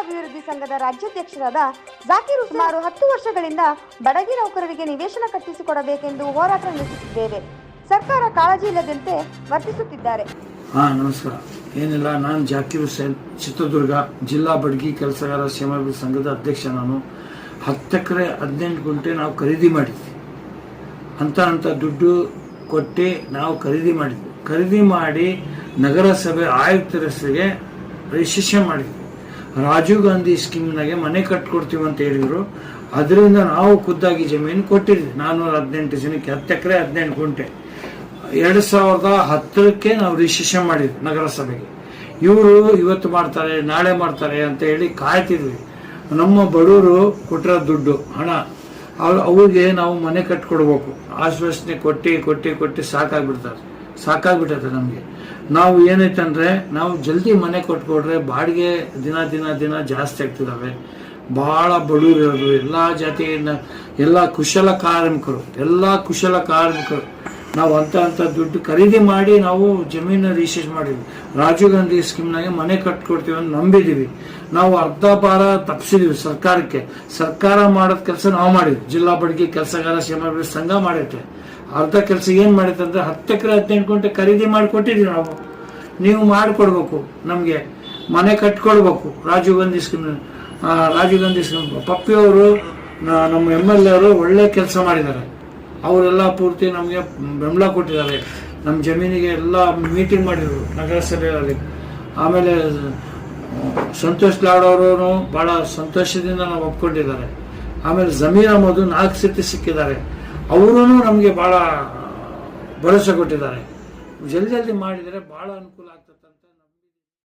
ಕ್ಷೇಮಾಭಿವೃದ್ಧಿ ಸಂಘದ ರಾಜ್ಯಾಧ್ಯಕ್ಷರಾದ ಜಾಕೀರ್ ಸುಮಾರು ಹತ್ತು ವರ್ಷಗಳಿಂದ ಬಡಗಿ ನೌಕರರಿಗೆ ನಿವೇಶನ ಕಟ್ಟಿಸಿಕೊಡಬೇಕೆಂದು ಹೋರಾಟ ನಡೆಸುತ್ತಿದ್ದೇವೆ. ಸರ್ಕಾರ ಕಾಳಜಿ ಇಲ್ಲದಂತೆ ವರ್ತಿಸುತ್ತಿದ್ದಾರೆ. ಹಾ, ನಮಸ್ಕಾರ. ಏನಿಲ್ಲ, ನಾನು ಜಾಕೀರ್ ಹುಸೇನ್, ಚಿತ್ರದುರ್ಗ ಜಿಲ್ಲಾ ಬಡ್ಗಿ ಕೆಲಸಗಾರ ಕ್ಷೇಮಾಭಿವೃದ್ಧಿ ಸಂಘದ ಅಧ್ಯಕ್ಷ ನಾನು. ಹತ್ತು ಎಕರೆ ಹದಿನೆಂಟು ಗುಂಟೆ ನಾವು ಖರೀದಿ ಮಾಡಿದ್ವಿ. ಅಂತ ಅಂತ ದುಡ್ಡು ಕೊಟ್ಟು ನಾವು ಖರೀದಿ ಮಾಡಿದ್ವಿ. ಖರೀದಿ ಮಾಡಿ ನಗರಸಭೆ ಆಯುಕ್ತರ ಹೆಸರಿಗೆ ರಿಜಿಸ್ಟ್ರೇಷನ್ ಮಾಡಿದ್ವಿ. ರಾಜೀವ್ ಗಾಂಧಿ ಸ್ಕೀಮ್ನಾಗೆ ಮನೆ ಕಟ್ಕೊಡ್ತೀವಿ ಅಂತ ಹೇಳಿದರು. ಅದರಿಂದ ನಾವು ಖುದ್ದಾಗಿ ಜಮೀನು ಕೊಟ್ಟಿದ್ವಿ. ನಾನ್ನೂರ ಹದಿನೆಂಟು ಜನಕ್ಕೆ, ಹತ್ತು ಎಕರೆ, ಹದಿನೆಂಟು ಗುಂಟೆ. ಎರಡು ಸಾವಿರದ ಹತ್ತರಕ್ಕೆ ನಾವು ರಿಜಿಸ್ಟ್ರೇಷನ್ ಮಾಡಿದ್ವಿ ನಗರಸಭೆಗೆ. ಇವರು ಇವತ್ತು ಮಾಡ್ತಾರೆ, ನಾಳೆ ಮಾಡ್ತಾರೆ ಅಂತ ಹೇಳಿ ಕಾಯ್ತಿದ್ವಿ. ನಮ್ಮ ಬಡವರು ಕೊಟ್ಟಿರೋ ದುಡ್ಡು, ಹಣ ಅವ್ರು ಅವ್ರಿಗೆ ನಾವು ಮನೆ ಕಟ್ಕೊಡ್ಬೇಕು. ಆಶ್ವಾಸನೆ ಕೊಟ್ಟು ಕೊಟ್ಟು ಕೊಟ್ಟು ಸಾಕಾಗ್ಬಿಡ್ತಾರೆ. ಸಾಕಾಗ್ಬಿಟ್ಟೈತೆ ನಮಗೆ. ನಾವು ಏನೈತಂದ್ರೆ ನಾವು ಜಲ್ದಿ ಮನೆ ಕೊಟ್ಕೊಡ್ರೆ ಬಾಡಿಗೆ ದಿನ ದಿನ ದಿನ ಜಾಸ್ತಿ ಆಗ್ತಿದ್ದಾವೆ ಭಾಳ ಬಡವರು ಇರೋದು ಎಲ್ಲ ಜಾತಿಯಿಂದ ಎಲ್ಲ ಕುಶಲ ಕಾರ್ಮಿಕರು, ಎಲ್ಲ ಕುಶಲ ಕಾರ್ಮಿಕರು. ನಾವು ಅಂತ ಅಂತ ದುಡ್ಡು ಖರೀದಿ ಮಾಡಿ ನಾವು ಜಮೀನು ರಿಜಿಸ್ಟ್ರೇಷನ್ ಮಾಡಿದ್ವಿ. ರಾಜೀವ್ ಗಾಂಧಿ ಸ್ಕೀಮ್ನಾಗೆ ಮನೆ ಕಟ್ಕೊಡ್ತೀವಿ ಅಂತ ನಂಬಿದ್ದೀವಿ ನಾವು ಅರ್ಧ ಭಾರ ತಪ್ಪಿಸಿದೀವಿ ಸರ್ಕಾರಕ್ಕೆ. ಸರ್ಕಾರ ಮಾಡೋದ್ ಕೆಲಸ ನಾವು ಮಾಡಿದ್ವಿ. ಜಿಲ್ಲಾ ಬಡಗಿ, ಕೆಲಸಗಾರ ಕ್ಷೇಮಾಭಿವೃದ್ಧಿ ಸಂಘ ಮಾಡೈತೆ ಅರ್ಧ ಕೆಲಸ ಏನು ಮಾಡೈತೆ ಅಂದ್ರೆ ಹತ್ತು ಎಕರೆ ಹದಿನೆಂಟು ಗಂಟೆ ಖರೀದಿ ಮಾಡಿಕೊಟ್ಟಿದ್ವಿ ನಾವು. ನೀವು ಮಾಡಿಕೊಡ್ಬೇಕು ನಮಗೆ. ಮನೆ ಕಟ್ಕೊಳ್ಬೇಕು ರಾಜೀವ್ ಗಾಂಧಿ ಸ್ಕೀಮ್ ರಾಜೀವ್ ಗಾಂಧಿ ಸ್ಕೀಮ್. ಪಪ್ಪಿ ಅವರು ನಮ್ಮ ಎಂ ಎಲ್ ಎ ಅವರು ಒಳ್ಳೆ ಕೆಲಸ ಮಾಡಿದ್ದಾರೆ. ಅವರೆಲ್ಲ ಪೂರ್ತಿ ನಮಗೆ ಬೆಂಬಲ ಕೊಟ್ಟಿದ್ದಾರೆ. ನಮ್ಮ ಜಮೀನಿಗೆ ಎಲ್ಲ ಮೀಟಿಂಗ್ ಮಾಡಿದರು ನಗರಸಭೆಯಲ್ಲಿ. ಆಮೇಲೆ, ಸಂತೋಷ್ ಲಾಡ್ ಅವರು ಬಹಳ ಸಂತೋಷದಿಂದ ನಾವು ಒಪ್ಕೊಂಡಿದ್ದಾರೆ. ಆಮೇಲೆ ಜಮೀನು ಅಹಮದ್ ನಾಲ್ಕು ಸತಿ ಸಿಕ್ಕಿದ್ದಾರೆ. ಅವರು ನಮಗೆ ಭಾಳ ಭರವಸೆ ಕೊಟ್ಟಿದ್ದಾರೆ. ಜಲ್ದಿ ಜಲ್ದಿ ಮಾಡಿದರೆ ಭಾಳ ಅನುಕೂಲ ಆಗ್ತದೆ